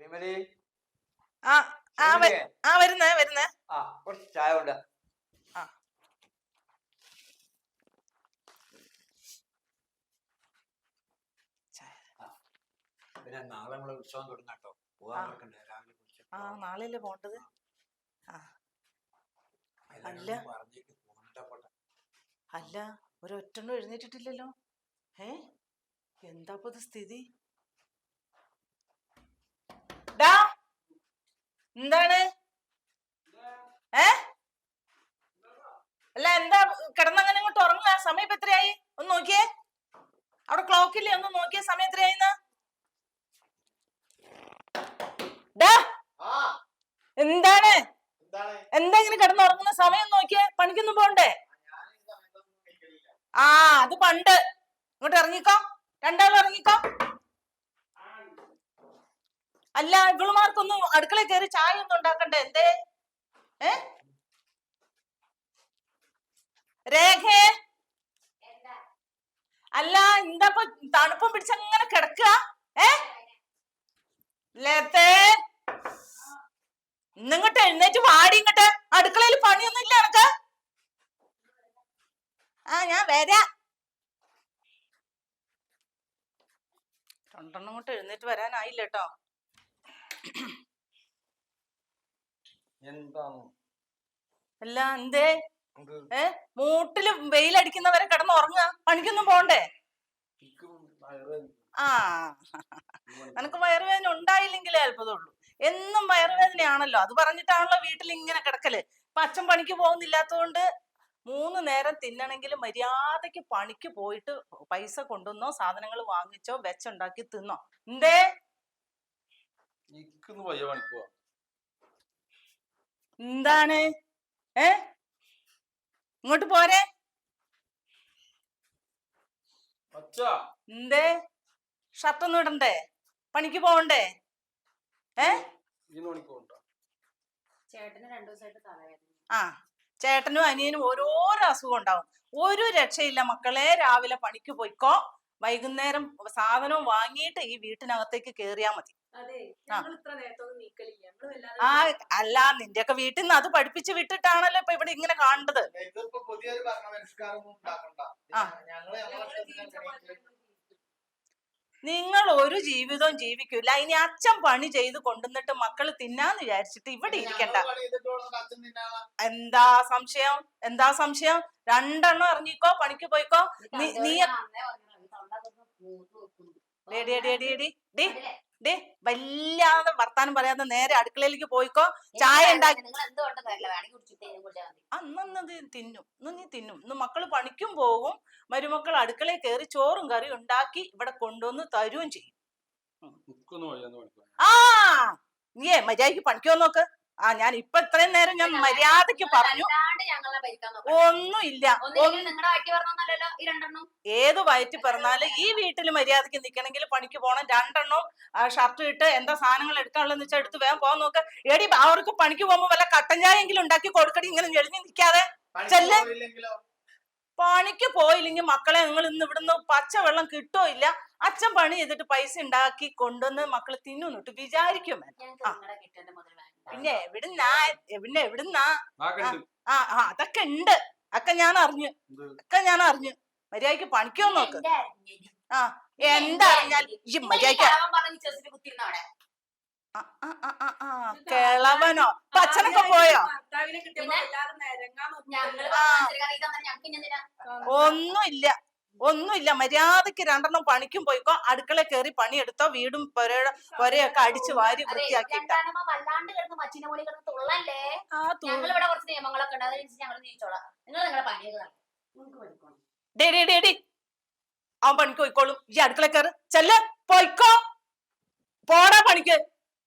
ശ്രീമതി ആ ആ ആ വരുന്നേ വരുന്നേ. ആ കുറച്ച് ചായ കൊണ്ട്. പിന്നെ നാളെ നമ്മൾ ഉത്സവം പോവാൻ ആ. നടക്കണ്ടേ? രാവിലെ കുളിച്ചിട്ട് ആ നാളെയല്ലേ പോണ്ടത്? ആ. അല്ല. പറഞ്ഞിട്ട് പോകണ്ട പോട്ടെ. അല്ല ഒരൊറ്റണ്ണും എഴുന്നേറ്റിട്ടില്ലല്ലോ. ഏ എന്താ ഇത് സ്ഥിതി? ഡാ എന്താണ്? ഏ? അല്ല എന്താ കിടന്നങ്ങനെ ഇങ്ങോട്ട് ഉറങ്ങുക? സമയം ഇപ്പൊ എത്രയായി? ഒന്ന് നോക്കിയേ. അവിടെ ക്ലോക്ക് ഇല്ലേ? ഒന്ന് നോക്കിയേ സമയം എത്രയായിന്ന്? ഡാ എന്താണ്? എന്താ ഇങ്ങനെ കിടന്നുറങ്ങുന്ന സമയം നോക്കിയേ. പണിക്കൊന്നും പോണ്ടേ. ആ അത് പണ്ട്. ഇങ്ങോട്ട് ഇറങ്ങിക്കോ. രണ്ടാളും ഇറങ്ങിക്കോ. അല്ല ഇവളുമാർക്കൊന്നും അടുക്കള കയറി ചായ ഒന്നും ഉണ്ടാക്കണ്ടേ? എന്തേ? ഏ? രേഖേ? അല്ല എന്താ തണുപ്പം പിടിച്ചങ്ങനെ കിടക്കുക ഏ? ഇന്നിങ്ങോട്ട് എഴുന്നേറ്റ് വാടി ഇങ്ങോട്ട്. അടുക്കളയിൽ പണിയൊന്നും ഇല്ല എനക്ക് ആ ഞാൻ വരാ. രണ്ടെണ്ണം കൊണ്ട് എഴുന്നേറ്റ് വരാനായില്ല കേട്ടോ എന്താണ് അല്ല എന്തേ? ഏ? മൂട്ടിൽ വെയിലടിക്കുന്നവരെ കിടന്ന് ഉറങ്ങുക പണിക്കൊന്നും പോണ്ടേ. ആ. നിനക്ക് വയറുവേദന ഉണ്ടായില്ലെങ്കിലേ അത്ഭുതമുള്ളൂ. എന്നും വയറുവേദനയാണല്ലോ. അത് പറഞ്ഞിട്ടാണല്ലോ വീട്ടിൽ ഇങ്ങനെ കിടക്കൽ. ഇപ്പൊ അച്ഛൻ പണിക്ക് പോകുന്നില്ലാത്തതുകൊണ്ട് മൂന്ന് നേരം തിന്നണമെങ്കിൽ മര്യാദയ്ക്ക് പണിക്ക് പോയിട്ട് പൈസ കൊണ്ടുവന്നോ സാധനങ്ങൾ വാങ്ങിച്ചോ വെച്ചുണ്ടാക്കി തിന്നോ. എന്തേ? എനിക്കൊന്ന് വയ്യ പണിക്കുവാ. എന്താണ്? ഏ? ഇങ്ങോട്ട് പോരെ. എന്തേ? ഷർട്ടൊന്നും ഇടണ്ടേ? പണിക്ക് പോകണ്ടേ ഏ? ആ ചേട്ടനും അനിയനും ഓരോരോ അസുഖം ഉണ്ടാവും. ഒരു രക്ഷയില്ല മക്കളെ രാവിലെ പണിക്ക് പോയിക്കോ. വൈകുന്നേരം സാധനവും വാങ്ങിയിട്ട് ഈ വീട്ടിനകത്തേക്ക് കേറിയാ മതി. ആ. അല്ല നിന്റെയൊക്കെ വീട്ടിൽ നിന്ന് അത് പഠിപ്പിച്ച് വിട്ടിട്ടാണല്ലോ ഇപ്പൊ ഇവിടെ ഇങ്ങനെ ജീവിക്കും. നിങ്ങൾ ഒരു ജീവിതവും ജീവിക്കൂല. ഇനി അച്ഛൻ പണി ചെയ്ത് കൊണ്ടുവന്നിട്ട് മക്കൾ തിന്നാന്ന് വിചാരിച്ചിട്ട് ഇവിടെ ഇരിക്കണ്ട. എന്താ സംശയം? എന്താ സംശയം? രണ്ടെണ്ണം ഇറങ്ങിക്കോ പണിക്ക് പോയിക്കോ. നീ- നീ-. ഡേ. ഡേ വല്ലാതെ വർത്താനം പറയാതെ നേരെ അടുക്കളയിലേക്ക് പോയിക്കോ. ചായ ഉണ്ടാക്കി അന്നത് തിന്നും. ഇന്ന് നീ തിന്നും. ഇന്ന് മക്കൾ പണിക്കും പോകും. മരുമക്കൾ അടുക്കളയിൽ കയറി ചോറും കറിയും ഉണ്ടാക്കി ഇവിടെ കൊണ്ടുവന്ന് തരുകയും ചെയ്യും. ആ നീയേ മര്യാദയ്ക്ക് പണിക്കോ നോക്ക്. ആ ഞാൻ ഇപ്പൊ ഇത്രയും നേരം ഞാൻ മര്യാദയ്ക്ക് പറഞ്ഞു. ഒന്നും ഇല്ല ഏത് വയറ്റി പറഞ്ഞാൽ ഈ വീട്ടിൽ മര്യാദയ്ക്ക് നിൽക്കണമെങ്കിൽ പണിക്ക് പോകണം രണ്ടെണ്ണം ഷർട്ട് ഇട്ട് എന്താ സാധനങ്ങൾ എടുക്കാനുള്ളതെന്ന് വെച്ചാൽ എടുത്ത് വേഗം പോകാൻ നോക്ക. എടി അവർക്ക് പണിക്ക് പോകുമ്പോ വല്ല കട്ടൻ ചായെങ്കിലും ഉണ്ടാക്കി കൊടുക്കടി ഇങ്ങനെ ഞെളിഞ്ഞ് നിൽക്കാതെ. ചെല്ല്. പണിക്ക് പോയില്ലെങ്കിൽ മക്കളെ നിങ്ങൾ ഇന്ന് ഇവിടുന്ന് പച്ചവെള്ളം കിട്ടോ ഇല്ല? അച്ഛൻ പണി ചെയ്തിട്ട് പൈസ ഉണ്ടാക്കി കൊണ്ടുവന്ന് മക്കൾ തിന്നുന്നിട്ട് വിചാരിക്കും പിന്നെ എവിടുന്നാ പിന്നെ എവിടുന്നാ? ആ ആ അതൊക്കെ ഉണ്ട്. ഒക്കെ ഞാൻ അറിഞ്ഞു. അക്ക ഒക്കെ ഞാൻ അറിഞ്ഞു. മര്യാദയ്ക്ക് പണിക്കോ നോക്ക്. ആ എന്താ അറിഞ്ഞാൽ ഈ മര്യാദയ്ക്ക് കിളവനോ? അച്ഛനൊക്കെ പോയോ? ഒന്നുമില്ല. ഒന്നുമില്ല. മര്യാദയ്ക്ക് രണ്ടെണ്ണം പണിക്കും പോയിക്കോ. അടുക്കള കയറി പണിയെടുത്തോ. വീടും പൊരയുടെ പൊരയൊക്കെ അടിച്ചു വാരി വൃത്തിയാക്കി അവൻ പണിക്ക് പോയിക്കോളും. ഈ അടുക്കള കയറി ചെല്ല. പോയിക്കോ. പോടാ പണിക്ക്.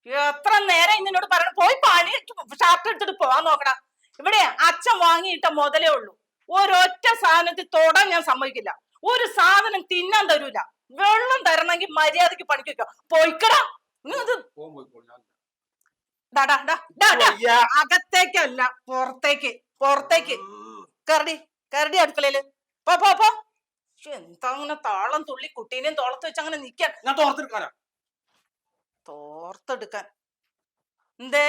എത്ര നേരം ഇന്നോട് പറയണം. പോയി പണി ഷർട്ട് എടുത്തിട്ട് പോവാൻ നോക്കണം. ഇവിടെ അച്ഛൻ വാങ്ങിയിട്ട മുതലേ ഉള്ളൂ. ഒരൊറ്റ സാധനത്തിൽ തൊടാൻ ഞാൻ സമ്മതിക്കില്ല. ഒരു സാധനം തിന്നാൻ തരൂല. വെള്ളം തരണമെങ്കിൽ മര്യാദയ്ക്ക് പണിക്ക് വെക്കാം. പോയിക്കടാ. അകത്തേക്കല്ല പുറത്തേക്ക് പുറത്തേക്ക്. കരടി കരടി അടുക്കളയിൽ. പോ പോ പോ. എന്താ അങ്ങനെ താളം തുള്ളി കുട്ടീനെയും തോളത്ത് വെച്ച് അങ്ങനെ നിക്കാൻ? ഞാൻ തോർത്തെടുക്കാനാ തോർത്തെടുക്കാൻ. എന്തേ?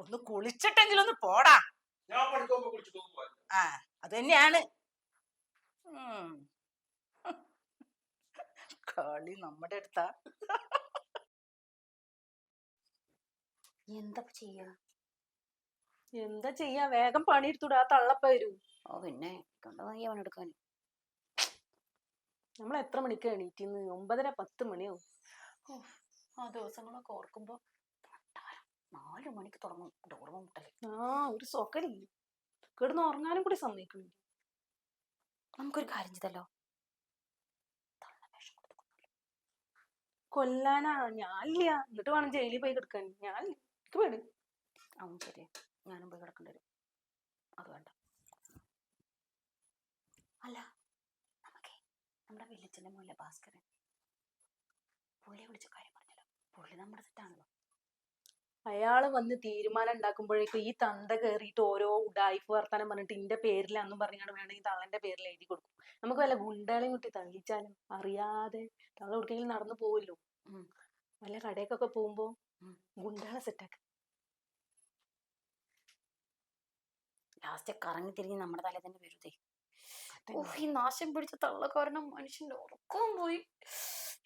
ഒന്ന് കുളിച്ചിട്ടെങ്കിലും ഒന്ന് പോടാ. ആ അത് തന്നെയാണ്. ഉം. കളി നമ്മുടെ അടുത്താ. എന്താ ചെയ്യാ? എന്താ ചെയ്യാ? വേഗം പണിയെടുത്തൂടാ ആ തള്ളപ്പ വരൂ. ഓ പിന്നെ കണ്ടതായി അവൻ എടുക്കാൻ. നമ്മൾ എത്ര മണിക്ക് എണീറ്റിന്ന് ഒമ്പതര പത്ത് മണിയോ? ആ ദിവസങ്ങളൊക്കെ ഓർക്കുമ്പോ പണ്ടാരം. നാലു മണിക്ക് തുടങ്ങും. ഡോർമ മുട്ടൽ. ആ ഒരു സൊക്കലില്ല കിടന്ന് ഉറങ്ങാനും കൂടി സമ്മതിക്കുന്നില്ല. നമുക്കൊരു കാര്യം ചെയ്തല്ലോ തള്ള വിഷം കൊടുത്ത് കൊന്നാലോ? കൊല്ലാനാ? ഞാനില്ല. എന്നിട്ട് വേണം ജയിലിൽ പോയി കിടക്കാൻ. ഞാൻ എനിക്ക് പേടി. അവൻ ശരി. ഞാനും പോയി കിടക്കേണ്ടി വരും. അത് വേണ്ട. അല്ല നമുക്കേ നമ്മുടെ വില്ലിച്ചന്റെ മുല്ല ഭാസ്കരൻ? പുള്ളിയെ വിളിച്ച കാര്യം പറഞ്ഞല്ലോ. പുള്ളി നമ്മുടെ സെറ്റാണല്ലോ അയാൾ വന്ന് തീരുമാനം ഉണ്ടാക്കുമ്പോഴേക്കും ഈ തന്ത കയറിയിട്ട് ഓരോ ഉഡായിപ്പ് വർത്താനം പറഞ്ഞിട്ട് ഇന്റെ പേരിലാന്നും പറഞ്ഞാണ് വേണമെങ്കിൽ തള്ളന്റെ പേരിൽ എഴുതി കൊടുക്കും. നമുക്ക് വല്ല ഗുണ്ടകളെയും കുട്ടി തള്ളിച്ചാലും അറിയാതെ തള്ള കൊടുക്കെങ്കിലും നടന്നു പോവല്ലോ. വല്ല കടയൊക്കെ പോകുമ്പോ ഗുണ്ടാള സെറ്റാക്ക ലാസ്റ്റ് കറങ്ങി തിരിഞ്ഞ് നമ്മുടെ തലയിൽ തന്നെ വരുതേ ഈ നാശം പിടിച്ച തള്ള കാരണം മനുഷ്യന്റെ ഉറക്കവും പോയി.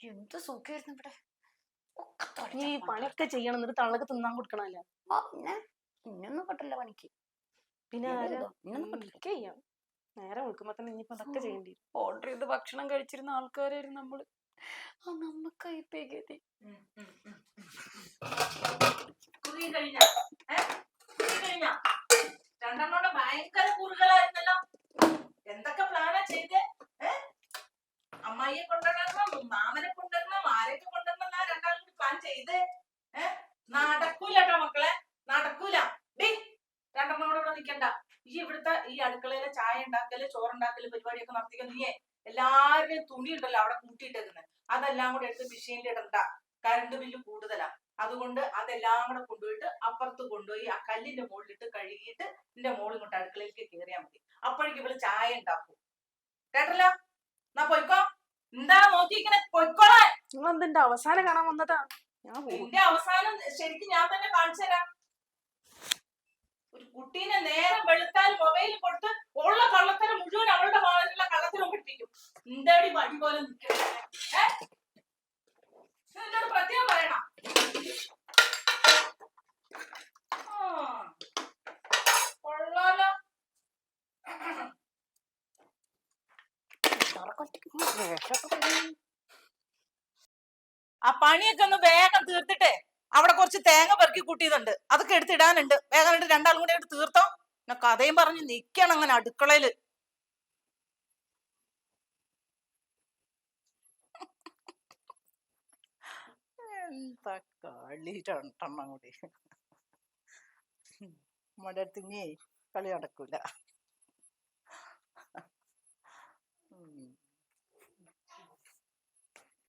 എന്ത് സുഖമായിരുന്നു ഇവിടെ. ഈ. പണിയൊക്കെ ചെയ്യണം എന്നിട്ട് തള്ളക്ക് തിന്നാൻ കൊടുക്കണല്ല? പിന്നെ ഇന്നൊന്നും പറ്റില്ല പണിക്ക്. പിന്നെ ചെയ്യാം. നേരെ വിളിക്കുമ്പോ തന്നെ ഇനിയിപ്പോ അതൊക്കെ ചെയ്യേണ്ടി ഓർഡർ ചെയ്ത് ഭക്ഷണം കഴിച്ചിരുന്ന ആൾക്കാരായിരുന്നു നമ്മൾ. ആ നമുക്കായി പേകതി കുറി കഴിഞ്ഞ കുറി കഴിഞ്ഞ രണ്ടെണ്ണോടെ ഭയങ്കര കുറുകളായിരുന്നല്ലോ എന്തൊക്കെ പ്ലാനാ ചെയ്തേ? അമ്മായിയെ കൊണ്ടുവരണം മാമനെ കൊണ്ടുവരണം ആരെയൊക്കെ കൊണ്ടുവരണം എന്നാ രണ്ടാളും പ്ലാൻ ചെയ്തേ? നടക്കൂല കേട്ടോ മക്കളെ നടക്കൂല. ഡേ രണ്ടെണ്ണോടെ ഇവിടെ നിക്കണ്ട. ഈ ഇവിടുത്തെ ഈ അടുക്കളയിലെ ചായ ഉണ്ടാക്കൽ ചോറുണ്ടാക്കൽ പരിപാടിയൊക്കെ നടത്തിക്കാൻ നീയേ. എല്ലാവരുടെയും തുണി ഉണ്ടല്ലോ അവിടെ കൂട്ടിയിട്ടേക്കുന്നത്. അതെല്ലാം കൂടെ എടുത്ത് മെഷീനിൽ ഇടണ്ട. കറണ്ട് ബില്ല് കൂടുതലാ. അതുകൊണ്ട് അതെല്ലാം കൂടെ കൊണ്ടുപോയിട്ട് അപ്പുറത്ത് കൊണ്ടുപോയി ആ കല്ലിന്റെ മുകളിലിട്ട് കഴുകിയിട്ട് എന്റെ മോളിൽ ഇങ്ങോട്ട് അടുക്കളയിലേക്ക് കയറിയാൽ മതി. അപ്പോഴേക്കും ഇവൾ ചായ ഉണ്ടാക്കും. കേട്ടല്ലോ? എന്നാ പൊയ്ക്കോ. എന്താ നോക്കിയിരിക്കണെ? പൊയ്ക്കോളാൻ നിങ്ങൾ എന്തിന്റെ അവസാനം കാണാൻ വന്നതാ നിന്റെ അവസാനം ശരിക്കും ഞാൻ തന്നെ കാണിച്ചു തരാം. ഒരു കുട്ടീനെ നേരെ വെളുത്താൽ മൊബൈൽ കൊടുത്ത് ഉള്ള കള്ളത്തരം മുഴുവൻ അവളുടെ ഭാഗത്തുള്ള കള്ളത്തരം പഠിപ്പിക്കും എന്താടി വടി പോലെ നിൽക്കുന്നത് പ്രത്യേകം പറയണം. ആ, പണിയൊക്കെ ഒന്ന് വേഗം തീർത്തിട്ടേ അവിടെ കുറച്ച് തേങ്ങ പെറുക്കി കൂട്ടിയതുണ്ട്. അതൊക്കെ എടുത്തിടാനുണ്ട്. വേഗം രണ്ട് രണ്ടാളും കൂടെ എടുത്ത് തീർത്തോ. പിന്നെ കഥയും പറഞ്ഞ് നിക്കണം അങ്ങനെ അടുക്കളയിൽ. എന്താ കളി രണ്ടെണ്ണം കൂടി ഇനി കളി നടക്കൂല.